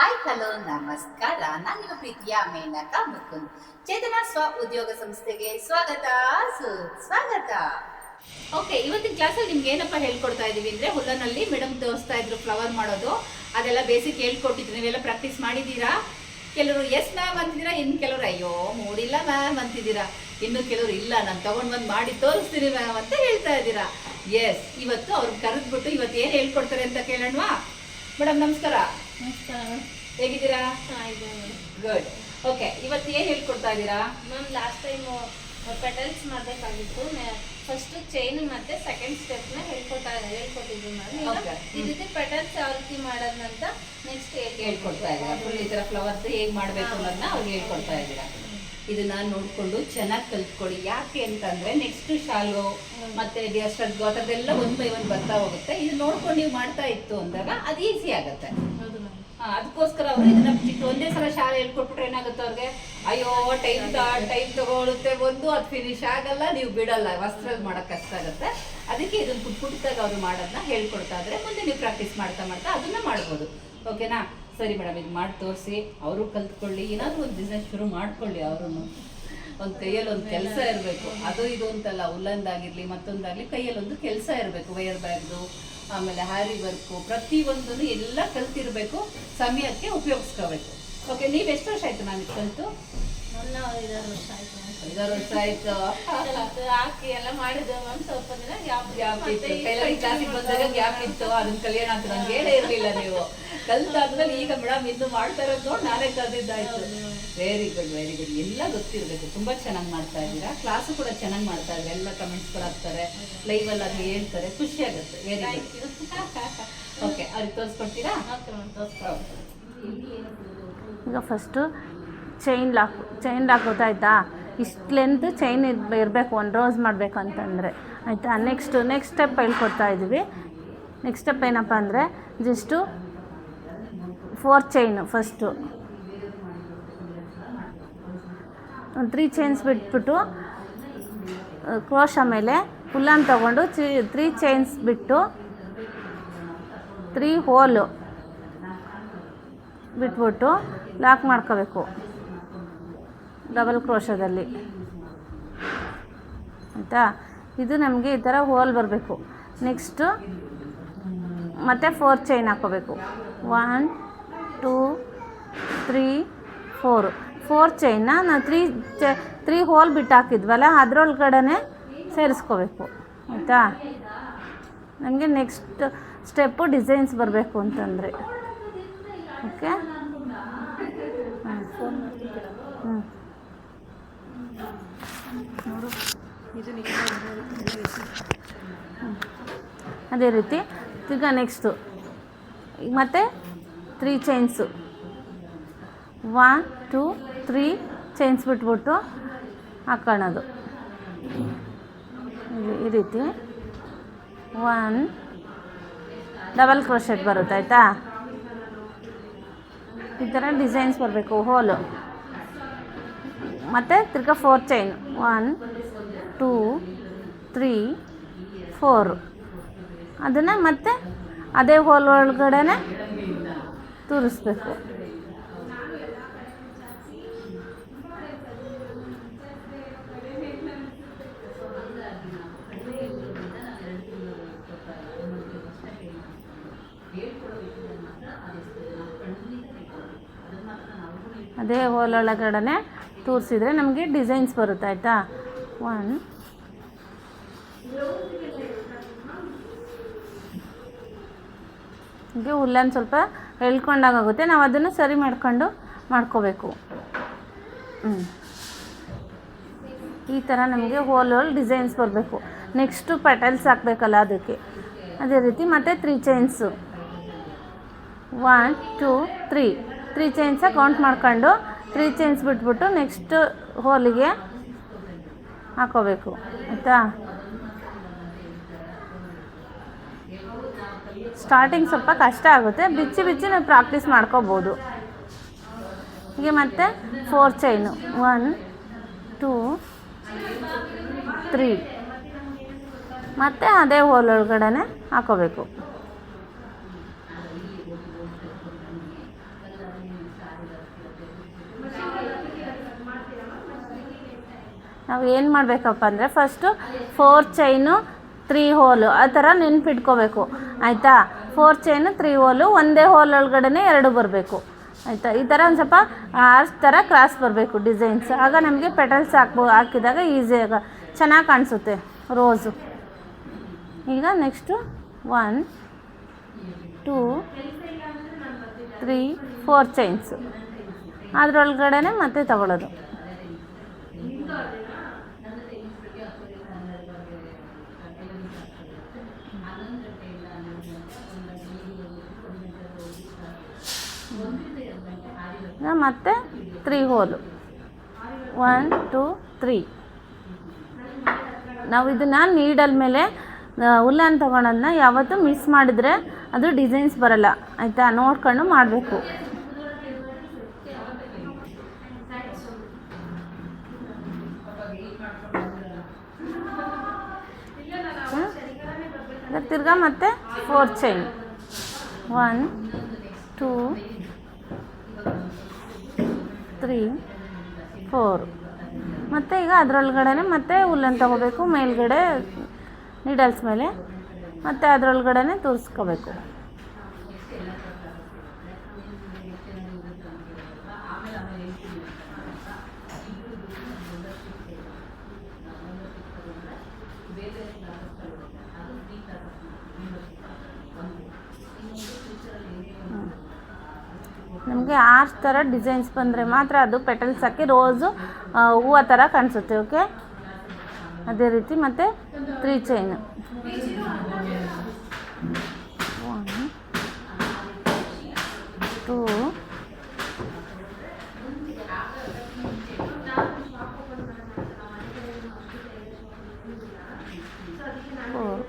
Hi, hello, ನಮಸ್ಕಾರ. ನಾನು ನಿಮ್ಮ ಪ್ರೀತಿಯ ಮೇನಕ ಮುಕುಂದ್. ಚೇತನ ಸ್ವ ಉದ್ಯೋಗ ಸಂಸ್ಥೆಗೆ ಸ್ವಾಗತ. ಸುಸ್ವಾಗತ ಓಕೆ ಇವತ್ತಿನ ಕ್ಲಾಸಲ್ಲಿ ನಿಮ್ಗೆ ಏನಪ್ಪ ಹೇಳ್ಕೊಡ್ತಾ ಇದೀವಿ ಅಂದ್ರೆ ಹುಲ್ಲನಲ್ಲಿ ಮೇಡಮ್ ತೋರಿಸ್ತಾ ಇದ್ರು ಫ್ಲವರ್ ಮಾಡೋದು. ಅದೆಲ್ಲ ಬೇಸಿಕ್ ಹೇಳ್ಕೊಟ್ಟಿದ್ರು. ನೀವೆಲ್ಲ ಪ್ರಾಕ್ಟೀಸ್ ಮಾಡಿದ್ದೀರಾ? ಕೆಲವರು ಎಸ್ ಮ್ಯಾಮ್ ಅಂತಿದ್ದೀರಾ? ಇನ್ನು ಕೆಲವರು, ಅಯ್ಯೋ, ಮೂಡಿಲ್ಲ ಮ್ಯಾಮ್ ಅಂತಿದ್ದೀರಾ? ಇನ್ನು ಕೆಲವರು, ಇಲ್ಲ, ನಾನು ತಗೊಂಡು ಬಂದು ಮಾಡಿ ತೋರಿಸ್ತೀನಿ ಮ್ಯಾಮ್ ಅಂತ ಹೇಳ್ತಾ ಇದ್ದೀರಾ? ಎಸ್ ಇವತ್ತು ಅವ್ರು ಕರೆದ್ಬಿಟ್ಟು ಇವತ್ತು ಏನು ಹೇಳ್ಕೊಡ್ತಾರೆ ಅಂತ ಕೇಳೋಣವಾ? ಮೇಡಮ್ ನಮಸ್ಕಾರ. ಹೇಗಿದ್ದೀರಾ? ಗುಡ್ ಓಕೆ ಇವತ್ತು ಏನು ಹೇಳ್ಕೊಡ್ತಾ ಇದ್ದೀರಾ? ಮ್ಯಾಮ್ ಲಾಸ್ಟ್ ಟೈಮ್ ಪೆಟಲ್ಸ್ ಮಾಡಬೇಕಾಗಿತ್ತು. ಫಸ್ಟ್ ಚೈನ್ ಮತ್ತೆ ಸೆಕೆಂಡ್ ಸ್ಟೆಪ್ನ ಹೇಳ್ಕೊಡ್ತಾ ಹೇಳ್ಕೊಟ್ಟಿದ್ರು ಮ್ಯಾಮ್. ಈ ರೀತಿ ಪೆಟಲ್ಸ್ ಯಾವ ರೀತಿ ಮಾಡೋದಂತ ನೆಕ್ಸ್ಟ್ ಹೇಳ್ಕೊಡ್ತಾ ಇದ್ದೀರಾ? ಈ ಥರ ಫ್ಲವರ್ಸ್ ಹೇಗೆ ಮಾಡಬೇಕು ಅನ್ನೋದನ್ನ ಅವ್ರಿಗೆ ಹೇಳ್ಕೊಡ್ತಾ ಇದ್ದೀರಾ? ಇದನ್ನ ನೋಡ್ಕೊಂಡು ಚೆನ್ನಾಗಿ ಕಲ್ತ್ಕೊಳ್ಳಿ. ಯಾಕೆ ಅಂತಂದ್ರೆ ನೆಕ್ಸ್ಟ್ ಶಾಲು ಮತ್ತೆ ಅಷ್ಟೊಂದು ಅದೆಲ್ಲ ಒಂದ್ ಬೈ ಒಂದ್ ಬರ್ತಾ ಹೋಗುತ್ತೆ. ಇದು ನೋಡ್ಕೊಂಡು ನೀವು ಮಾಡ್ತಾ ಇತ್ತು ಅಂದಾಗ ಅದು ಈಸಿ ಆಗುತ್ತೆ. ಅದಕ್ಕೋಸ್ಕರ ಅವರು ಇದನ್ನ ಚಿಕ್ಕ ಒಂದೇ ಸಲ ಶಾಲೆ ಹೇಳ್ಕೊಟ್ಬಿಟ್ರೆ ಏನಾಗುತ್ತೆ ಅವ್ರಿಗೆ? ಅಯ್ಯೋ ಟೈಮ್ ಟೈಮ್ ತಗೊಳುತ್ತೆ ಒಂದು, ಅದು ಫಿನಿಶ್ ಆಗಲ್ಲ, ನೀವು ಬಿಡಲ್ಲ. ವಸ್ತ್ರ ಮಾಡಕ್ ಕಷ್ಟ ಆಗುತ್ತೆ. ಅದಕ್ಕೆ ಇದನ್ನ ಪುಟ್ ಪುಟ್ಟದಾಗ ಅವ್ರು ಮಾಡೋದನ್ನ ಹೇಳ್ಕೊಡ್ತಾ ಇದ್ರೆ. ಮುಂದೆ ನೀವು ಪ್ರಾಕ್ಟೀಸ್ ಮಾಡ್ತಾ ಮಾಡ್ತಾ ಅದನ್ನ ಮಾಡ್ಬೋದು. ಓಕೆನಾ ಸರಿ ಮೇಡಮ್ ಇದು ಮಾಡಿ ತೋರಿಸಿ. ಅವರು ಕಲ್ತ್ಕೊಳ್ಳಿ. ಏನಾದರೂ ಒಂದು ಬಿಸ್ನೆಸ್ ಶುರು ಮಾಡ್ಕೊಳ್ಳಿ ಅವರು ಒಂದು ಕೈಯಲ್ಲಿ ಒಂದು ಕೆಲಸ ಇರಬೇಕು. ಅದು ಇದು ಅಂತಲ್ಲ ಉಲ್ಲಂದಾಗಿರ್ಲಿ ಮತ್ತೊಂದಾಗ್ಲಿ ಕೈಯಲ್ಲಿ ಒಂದು ಕೆಲಸ ಇರಬೇಕು. ವೈರ್ ಬ್ಯಾಗ್ದು ಆಮೇಲೆ ಹ್ಯಾರಿ ವರ್ಕು ಪ್ರತಿಯೊಂದನ್ನು ಎಲ್ಲ ಕಲ್ತಿರ್ಬೇಕು ಸಮಯಕ್ಕೆ ಉಪಯೋಗಿಸ್ಕೋಬೇಕು. ಓಕೆ ನೀವು ಎಷ್ಟು ವರ್ಷ ಆಯ್ತು ನಾನು ಕಲಿತು ನನ್ನ ಐದಾರು ವರ್ಷ ಆಯ್ತು ಐದಾರು ವರ್ಷ ಆಯ್ತು. ಹಾಕಿ ಎಲ್ಲ ಮಾಡಿದ್ದೆ ಮ್ಯಾಮ್ ಸ್ವಲ್ಪ ದಿನ ಗ್ಯಾಪ್ ಗ್ಯಾಪ್ ಇತ್ತು. ಟೈಲರಿಂಗ್ ಕ್ಲಾಸಿಗೆ ಬಂದಾಗ ಗ್ಯಾಪ್ ಇತ್ತು. ಅದನ್ನ ಕಲಿಯೋಣ ಅಂತ ನಂಗೆ ಹೇಳೇ ಇರಲಿಲ್ಲ ನೀವು. ಕಲ್ತಾದ್ಮೇಲೆ ಈಗ ಮೇಡಮ್ ಇನ್ನು ಮಾಡ್ತಾ ಇರೋದು ನೋಡಿ ನಾನೇ ಕಲ್ತಿದ್ದಾಯ್ತು ವೆರಿ ಗುಡ್ ವೆರಿ ಗುಡ್ ಎಲ್ಲ ಗೊತ್ತಿರಬೇಕು. ತುಂಬಾ ಚೆನ್ನಾಗಿ ಮಾಡ್ತಾ ಇದ್ದೀರಾ? ಕ್ಲಾಸು ಕೂಡ ಚೆನ್ನಾಗಿ ಮಾಡ್ತಾ ಇದ್ದಾರೆ? ಎಲ್ಲ ಕಮೆಂಟ್ಸ್ ಕೂಡ ಹಾಕ್ತಾರೆ. ಲೈವ್ ಅಲ್ಲಿ ಅದು ಹೇಳ್ತಾರೆ ಖುಷಿ ಆಗುತ್ತೆ. Very thank good you okay ಅವ್ರಿಗೆ ತೋರಿಸ್ಕೊಡ್ತೀರಾ? ಈಗ first chain lock chain lock ಗೊತ್ತಾಯ್ತಾ ಇಷ್ಟು ಲೆಂತ್ ಚೈನ್ ಇರಬೇಕು ಒಂದು ರೋಸ್ ಮಾಡಬೇಕು ಅಂತಂದರೆ. ಆಯಿತಾ? ನೆಕ್ಸ್ಟು ನೆಕ್ಸ್ಟ್ ಸ್ಟೆಪ್ ಹೇಳ್ಕೊಡ್ತಾ ಇದ್ವಿ. ನೆಕ್ಸ್ಟ್ ಸ್ಟೆಪ್ ಏನಪ್ಪ ಅಂದರೆ ಜಸ್ಟು ಫೋರ್ ಚೈನು ಫಸ್ಟು ಒಂದು ತ್ರೀ ಚೈನ್ಸ್ ಬಿಟ್ಬಿಟ್ಟು ಕ್ರೋಶ ಮೇಲೆ ಫುಲ್ಲನ್ನು ತಗೊಂಡು ತ್ರೀ ತ್ರೀ ಚೈನ್ಸ್ ಬಿಟ್ಟು ತ್ರೀ ಹೋಲು ಬಿಟ್ಬಿಟ್ಟು ಲಾಕ್ ಮಾಡ್ಕೋಬೇಕು. ಡಬಲ್ ಕ್ರೋಶದಲ್ಲಿ. ಆಯಿತಾ? ಇದು ನಮಗೆ ಈ ಥರ ಹೋಲ್ ಬರಬೇಕು. ನೆಕ್ಸ್ಟು ಮತ್ತು ಫೋರ್ ಚೈನ್ ಹಾಕೋಬೇಕು. One, two, three, four. Four ಚೈನ್ನ ನಾವು ತ್ರೀ ಚ, ತ್ರೀ ಹೋಲ್ ಬಿಟ್ಟು ಹಾಕಿದ್ವಲ್ಲ ಅದರೊಳಗಡೆ ಸೇರಿಸ್ಕೋಬೇಕು, ಆಯಿತಾ? ನಮಗೆ ನೆಕ್ಸ್ಟ್ ಸ್ಟೆಪ್ಪು ಡಿಸೈನ್ಸ್ ಬರಬೇಕು ಅಂತಂದರೆ. ಓಕೆ ಹ್ಞೂ ಅದೇ ರೀತಿ ಈಗ ನೆಕ್ಸ್ಟು ಈಗ ಮತ್ತೆ three chains one two three chains ಬಿಟ್ಬಿಟ್ಟು ಹಾಕೊಳ್ಳೋದು ಈ- ಈ ರೀತಿ ಒನ್ ಡಬಲ್ ಕ್ರೋಶೆಟ್ ಬರುತ್ತೆ, ಆಯಿತಾ? ಈ ಥರ ಡಿಸೈನ್ಸ್ ಬರಬೇಕು ಹೋಲು ಮತ್ತು ತಿರ್ಗಾ four chain one two three four ಅದನ್ನು ಮತ್ತೆ ಅದೇ ಹೋಲ್ ಒಳಗಡೆ ತೂರಿಸ್ಬೇಕು. ಅದೇ ಹೋಲ್ ಒಳಗಡೆ ತೂರಿಸಿದ್ರೆ ನಮಗೆ ಡಿಸೈನ್ಸ್ ಬರುತ್ತೆ, ಆಯಿತಾ? ಒನ್ ಹೀಗೆ ಹುಲ್ಲನ್ನು ಸ್ವಲ್ಪ ಎಳ್ಕೊಂಡಾಗುತ್ತೆ ನಾವು ಅದನ್ನು ಸರಿ ಮಾಡ್ಕೊಂಡು ಮಾಡ್ಕೋಬೇಕು. ಈ ಥರ ನಮಗೆ ಹೋಲ್ ಹೋಲ್ ಡಿಸೈನ್ಸ್ ಬರಬೇಕು. ನೆಕ್ಸ್ಟು ಪೆಟಲ್ಸ್ ಹಾಕಬೇಕಲ್ಲ ಅದಕ್ಕೆ. ಅದೇ ರೀತಿ ಮತ್ತು three chains one two three three chains count ಮಾಡ್ಕೊಂಡು ತ್ರೀ ಚೈನ್ಸ್ ಬಿಟ್ಬಿಟ್ಟು ನೆಕ್ಸ್ಟ್ ಹೋಲಿಗೆ ಹಾಕೋಬೇಕು. ಆಯಿತಾ? ಸ್ಟಾರ್ಟಿಂಗ್ ಸ್ವಲ್ಪ ಕಷ್ಟ ಆಗುತ್ತೆ. ಬಿಚ್ಚಿ ಬಿಚ್ಚಿ ನಾವು ಪ್ರಾಕ್ಟೀಸ್ ಮಾಡ್ಕೋಬೋದು. ಹೀಗೆ ಮತ್ತೆ four chain one two three ಮತ್ತು ಅದೇ ಹೋಲ್ ಒಳಗಡೆ ಹಾಕೋಬೇಕು. ನಾವು ಏನು ಮಾಡಬೇಕಪ್ಪ ಅಂದರೆ first four chain three hole ಆ ಥರ ನೆನ್ಪಿಟ್ಕೋಬೇಕು. ಆಯಿತಾ? ಫೋರ್ ಚೈನು ತ್ರೀ ಹೋಲು ಒಂದೇ ಹೋಲ್ ಒಳಗಡೆ ಎರಡು ಬರಬೇಕು. ಆಯಿತಾ? ಈ ಥರ ಒಂದು ಸ್ವಲ್ಪ ಆರ್ಸ್ ಥರ ಕ್ರಾಸ್ ಬರಬೇಕು ಡಿಸೈನ್ಸ್ ಆಗ ನಮಗೆ ಪೆಟಲ್ಸ್ ಹಾಕ್ಬೋ, ಹಾಕಿದಾಗ ಈಸಿಯಾಗ ಚೆನ್ನಾಗಿ ಕಾಣಿಸುತ್ತೆ ರೋಸು ಈಗ next one two three four chains ಅದರೊಳಗಡೆ ಮತ್ತೆ ತಗೊಳ್ಳೋದು ಮತ್ತೆ three hole one two three ನಾವು ಇದನ್ನು ನೀಡಲ್ ಮೇಲೆ ಉಲ್ಲನ್ ತೊಗೊಳೋದನ್ನ ಯಾವತ್ತೂ ಮಿಸ್ ಮಾಡಿದ್ರೆ ಅದು ಡಿಸೈನ್ಸ್ ಬರಲ್ಲ. ಆಯಿತಾ? ನೋಡ್ಕೊಂಡು ಮಾಡಬೇಕು. ತಿರ್ಗಾ ಮತ್ತೆ four chain one two three four ಮತ್ತು ಈಗ ಅದರೊಳಗಡೆ ಮತ್ತೆ ಉಲ್ಲನ್ ತಗೋಬೇಕು ಮೇಲ್ಗಡೆ ನೀಡಲ್ಸ್ ಮೇಲೆ. ಮತ್ತು ಅದರೊಳಗಡೆ ತೋರಿಸ್ಕೋಬೇಕು. ನಮಗೆ ಆರ್ಚ್ ಥರ ಡಿಸೈನ್ಸ್ ಬಂದರೆ ಮಾತ್ರ ಅದು ಪೆಟಲ್ಸ್ ಹಾಕಿ ರೋಸು ಹೂವು ಥರ ಕಾಣಿಸುತ್ತೆ ಓಕೆ ಅದೇ ರೀತಿ ಮತ್ತು three chain one two four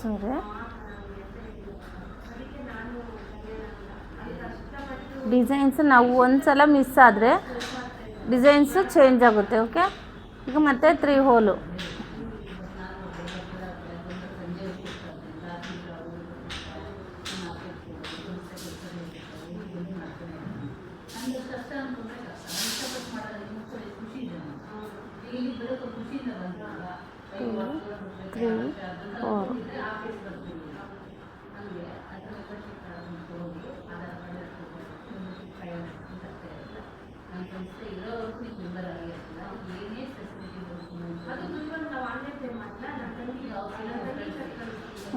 ಸರಿ ಡಿಸೈನ್ಸ್ ನಾವು ಒಂದು ಸಲ ಮಿಸ್ ಆದರೆ ಡಿಸೈನ್ಸು ಚೇಂಜ್ ಆಗುತ್ತೆ ಓಕೆ ಈಗ ಮತ್ತೆ three hole three four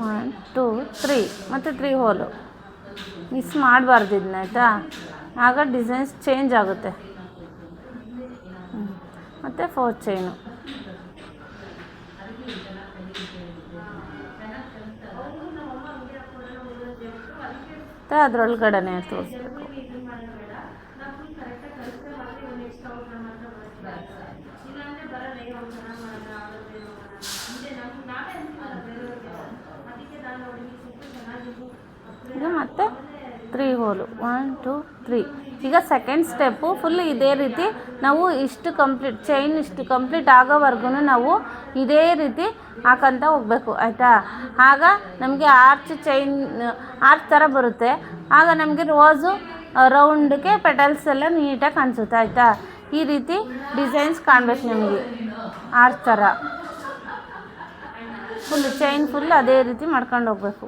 one two three ಮತ್ತು ತ್ರೀ ಹೋಲು ಮಿಸ್ ಮಾಡಬಾರ್ದು ಇದನ್ನ, ಆಯಿತಾ? ಆಗ ಡಿಸೈನ್ಸ್ ಚೇಂಜ್ ಆಗುತ್ತೆ. ಮತ್ತು ಫೋರ್ ಚೈನು ಮತ್ತು ಅದರೊಳಗಡೆ ತೋರಿಸ್ಬೇಕು ಈಗ ಮತ್ತೆ three hole one two three ಈಗ ಸೆಕೆಂಡ್ ಸ್ಟೆಪ್ಪು ಫುಲ್ ಇದೇ ರೀತಿ ನಾವು ಇಷ್ಟು ಕಂಪ್ಲೀಟ್ ಚೈನ್ ಇಷ್ಟು ಕಂಪ್ಲೀಟ್ ಆಗೋವರೆಗೂ ನಾವು ಇದೇ ರೀತಿ ಹಾಕಂತ ಹೋಗಬೇಕು, ಆಯಿತಾ? ಆಗ ನಮಗೆ ಆರ್ಚ್ ಚೈನ್ ಆರ್ಚ್ ಥರ ಬರುತ್ತೆ. ಆಗ ನಮಗೆ ರೋಸು ರೌಂಡ್ಗೆ ಪೆಟಲ್ಸ್ ಎಲ್ಲ ನೀಟಾಗಿ ಕಾಣಿಸುತ್ತೆ, ಆಯಿತಾ? ಈ ರೀತಿ ಡಿಸೈನ್ಸ್ ಕಾಣಬೇಕು ನಮಗೆ ಆರ್ಚ್ ಥರ. ಫುಲ್ ಚೈನ್ ಫುಲ್ ಅದೇ ರೀತಿ ಮಾಡ್ಕೊಂಡು ಹೋಗ್ಬೇಕು.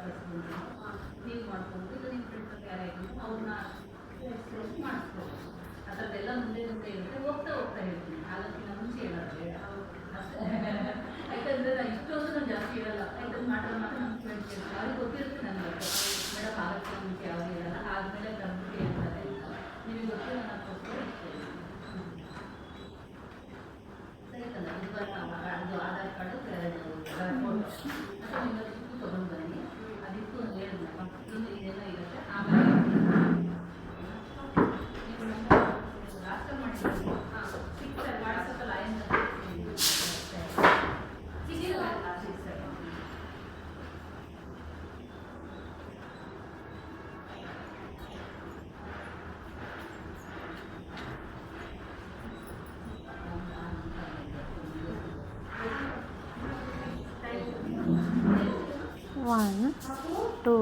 ತ್ರೀ ಫೋರ್ ಅದರದ್ದೆಲ್ಲ ಮುಂದೆ ಮುಂದೆ ಇರುತ್ತೆ ಹೋಗ್ತಾ ಹೋಗ್ತಾ ಹೇಳ್ತೀನಿ ಅದಕ್ಕಿಂತ ಮುಂಚೆ ಯಾಕಂದ್ರೆ ಇಷ್ಟೊಂದು ಜಾಸ್ತಿ ಹೇಳಲ್ಲ ಮಾತಾಡೋ ಮಾತ್ರ ನಮ್ಮ ಫ್ರೆಂಡ್ಸ್ ಹೇಳ್ತಾರೆ ಅವ್ರಿಗೆ ಗೊತ್ತಿರುತ್ತೆ ಮೇಡಮ್ ಆಗಕ್ಕೆ ಮುಂಚೆ ಯಾವಾಗ ಹೇಳಲ್ಲ ಆದಮೇಲೆ ಬಂದ್ಬಿಟ್ಟು ಹೇಳ್ತಾರೆ ನಿಮಗೆ ಗೊತ್ತಿಲ್ಲ ನಾನು ಕೊಡ್ತೀನಿ ಸರಿ ತಾನೆ ಇದು ಆಧಾರ್ ಕಾರ್ಡು ಮತ್ತು ನಿಮಗೆ ತೊಗೊಂಡು ಬನ್ನಿ ಅದಕ್ಕೂ ಹೇಳಿದ್ನಲ್ಲ one two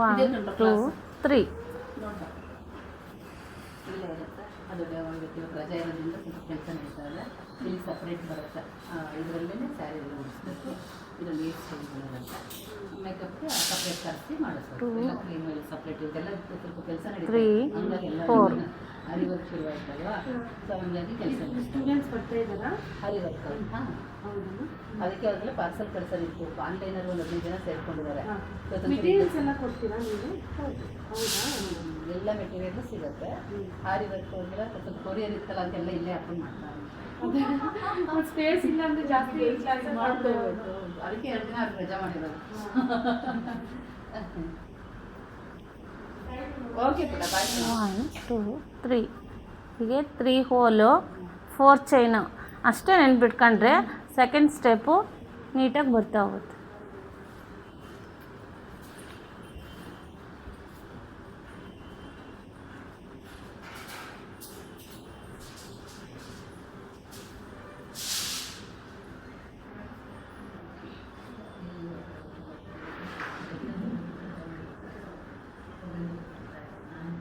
one two three ನೋಡ್ಬಾ. Separate ಬರುತ್ತೆ. ಇದರಲ್ಲೇ ಸ್ಯಾರಿ ಎಲ್ಲ ಉಡಿಸ್ಬೇಕು. ಇದರಲ್ಲಿ ಏಟ್ ಸ್ಟೈಲ್ ಬರುತ್ತೆ ಮೇಕಪ್ಗೆ ಸಪ್ರೇಟ್ ಕರೆಸಿ ಮಾಡಿಸ್ಬೇಕು. ಎಲ್ಲ ಕ್ರೀಮ್ ಎಲ್ಲ ಸಪ್ರೇಟ್ ಇದೆಲ್ಲ ಸ್ವಲ್ಪ ಕೆಲಸ ನಡೀತಾ Three. ಇದೆ. ಹಂಗಾಗಿ ಎಲ್ಲ Four. ಹರಿ ವರ್ಕ್ ಶುರು ಆಯ್ತಲ್ವಾ ಸೊ ಹಂಗಾಗಿ ಕೆಲಸ ಸ್ಟೂಡೆಂಟ್ಸ್ ಬರ್ತಾ ಇದ್ದಾರಾ? ಹರಿ ವರ್ಕ್ ಹಾಂ. ಹೌದಾ? ಅದಕ್ಕೆ ಅವ್ರಿಗೆಲ್ಲ ಪಾರ್ಸಲ್ ಕಳ್ಸೋದಿತ್ತು ಆನ್ಲೈನಲ್ಲಿ ಒಂದು ಹದಿನೈದು ಜನ ಸೇರ್ಕೊಂಡಿದ್ದಾರೆ. ಮೆಟೀರಿಯಲ್ಸ್ ಎಲ್ಲ ಕೊಡ್ತೀರಾ ನೀವು? ಹೌದಾ. ಎಲ್ಲ ಮೆಟೀರಿಯಲ್ ಸಿಗುತ್ತೆ. ಹಾರಿ ವರ್ಕ್ ಅಂದ್ರೆ ಸ್ವಲ್ಪ ಕೊರಿಯರ್ ಇತ್ತಲ್ಲ ಅಂತೆಲ್ಲ ಇಲ್ಲೇ ಅಪ್ಲೈ ಮಾಡ್ತಾರೆ. ಸ್ಪೇಸ್ ಇಲ್ಲ ಅಂದ್ರೆ ಜಾಸ್ತಿ ಮಾಡ್ಕೋಬೇಕು ಅದಕ್ಕೆ ಎರಡು ದಿನ ರಜಾ ಮಾಡಿರೋದು. ಓಕೆ ಒನ್ ಟೂ ತ್ರೀ ಹೀಗೆ ತ್ರೀ ಹೋಲು ಫೋರ್ ಚೈನು ಅಷ್ಟೇ ನೆನ್ಪಿಟ್ಕೊಂಡ್ರೆ ಸೆಕೆಂಡ್ ಸ್ಟೆಪ್ಪು ನೀಟಾಗಿ ಬರ್ತಾ ಹೋಗುತ್ತೆ.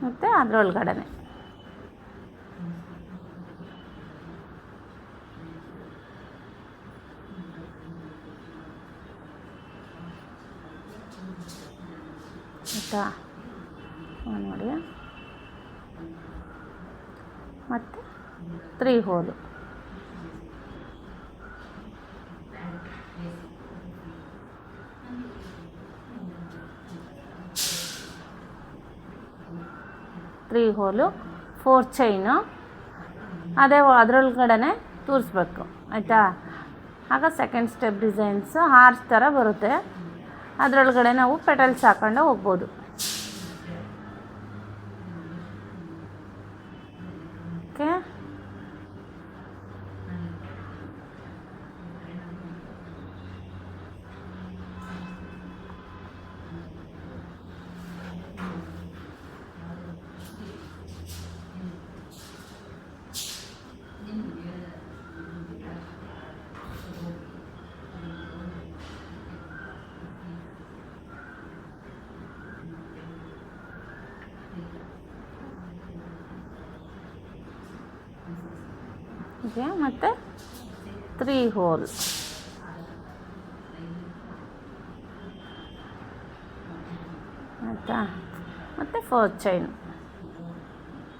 ಮತ್ತು ಅದರೊಳಗಡೆನೆ ಆಯಿತಾ ನೋಡಿ ಮತ್ತು three hole three hole four chain ಅದೇ ಅದರೊಳಗಡೆ ತೋರಿಸ್ಬೇಕು. ಆಯಿತಾ? ಆಗ ಸೆಕೆಂಡ್ ಸ್ಟೆಪ್ ಡಿಸೈನ್ಸ್ ಹಾರ್ಸ್ ಥರ ಬರುತ್ತೆ. ಅದರೊಳಗಡೆ ನಾವು ಪೆಟಲ್ಸ್ ಹಾಕೊಂಡು ಹೋಗ್ಬೋದು ಓಕೆ ಓಕೆ ಮತ್ತು ತ್ರೀ ಹೋಲ್ ಆಯಿತಾ? ಮತ್ತು four chain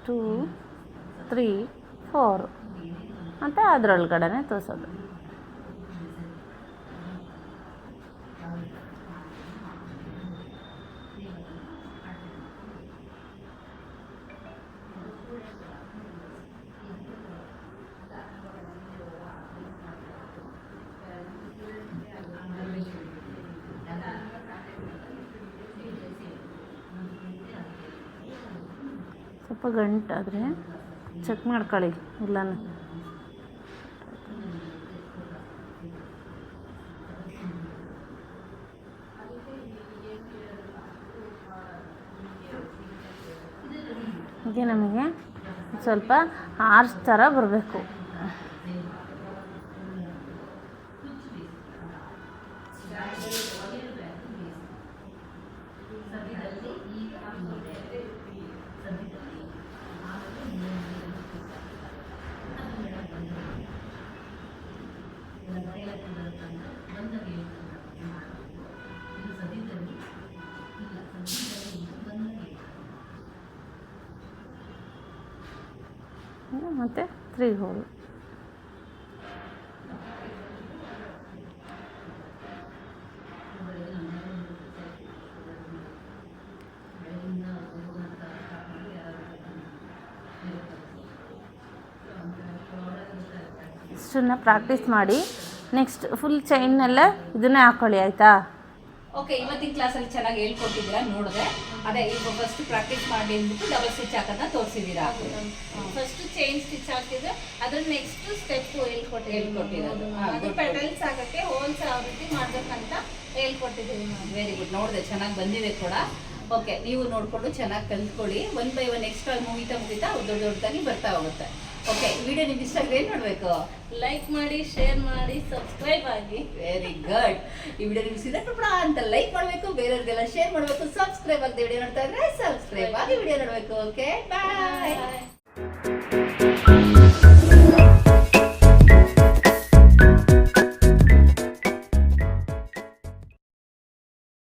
two three four ಮತ್ತು ಅದರೊಳಗಡೆ ತೋರಿಸೋದು. ಸ್ವಲ್ಪ ಗಂಟಾದರೆ ಚೆಕ್ ಮಾಡ್ಕೊಳ್ಳಿ ಇಲ್ಲ ಹೀಗೆ ನಮಗೆ ಸ್ವಲ್ಪ ಆರ್ಸ್ ಥರ ಬರಬೇಕು. ಮತ್ತು ತ್ರೀ ಹೋಲ್ ಇಷ್ಟನ್ನ ಪ್ರಾಕ್ಟೀಸ್ ಮಾಡಿ. ನೆಕ್ಸ್ಟ್ ಫುಲ್ ಚೈನ್ನಲ್ಲೇ ಇದನ್ನೇ ಹಾಕೊಳ್ಳಿ, ಆಯಿತಾ? ಓಕೆ ಇವತ್ತಿನ ಕ್ಲಾಸಲ್ಲಿ ಚೆನ್ನಾಗಿ ಹೇಳ್ಕೊಟ್ಟಿದ್ದೀರಾ? ನೋಡಿದೆ. ಅದೇ ಈಗ ಫಸ್ಟ್ ಪ್ರಾಕ್ಟೀಸ್ ಮಾಡಿ ಅಂದ್ಬಿಟ್ಟು ಡಬಲ್ ಸ್ಟಿಚ್ ಹಾಕೋದನ್ನ ತೋರಿಸಿದ್ದೀರಾ ಫಸ್ಟ್ ಚೈನ್ ಸ್ಟಿಚ್ ಹಾಕಿದ್ರೆ ಅದ್ರ ನೆಕ್ಸ್ಟ್ ಸ್ಟೆಪ್ ಹೇಳ್ಕೊಟ್ಟಿದ್ದೀವಿ ಹೇಳ್ಕೊಟ್ಟಿರೋದು. ಅದು ಪೆಟಲ್ಸ್ ಆಗಕ್ಕೆ ಹೋಲ್ಸ್ ಯಾವ ರೀತಿ ಮಾಡ್ಬೇಕಂತ ಹೇಳ್ಕೊಟ್ಟಿದ್ದೀವಿ ವೆರಿ ಗುಡ್ ನೋಡಿದೆ ಚೆನ್ನಾಗಿ ಬಂದಿದೆ ಕೂಡ. ಓಕೆ ನೀವು ನೋಡಿಕೊಂಡು ಚೆನ್ನಾಗಿ ಕಲ್ತ್ಕೊಳ್ಳಿ. ಒನ್ ಬೈ ಒನ್ ಎಕ್ಸ್ಟ್ರಾ ಮುಗಿತಾ ಮುಗಿತಾ ದೊಡ್ಡ ದೊಡ್ಡದಾಗಿ ಬರ್ತಾ ಹೋಗುತ್ತೆ. ಓಕೆ ವಿಡಿಯೋ ನಿಮ್ಗೆ ಇಷ್ಟ ಆಗಿದೆ ಏನು ಮಾಡಬೇಕು ಲೈಕ್ ಮಾಡಿ ಶೇರ್ ಮಾಡಿ ಸಬ್ಸ್ಕ್ರೈಬ್ ಆಗಿ. ವೆರಿ ಗುಡ್ ಈ ವಿಡಿಯೋ ನಿಮ್ಗೆ ಸಿದ್ಧ ಕೂಡ ಅಂತ ಲೈಕ್ ಮಾಡಬೇಕು ಬೇರೆಯವ್ರಿಗೆಲ್ಲ ಶೇರ್ ಮಾಡಬೇಕು ಸಬ್ಸ್ಕ್ರೈಬ್ ಆಗದೆ ವಿಡಿಯೋ ನೋಡ್ತಾ ಇದ್ರೆ ಸಬ್ಸ್ಕ್ರೈಬ್ ಆಗಿ ವಿಡಿಯೋ ನೋಡಬೇಕು ಓಕೆ ಬಾಯ್.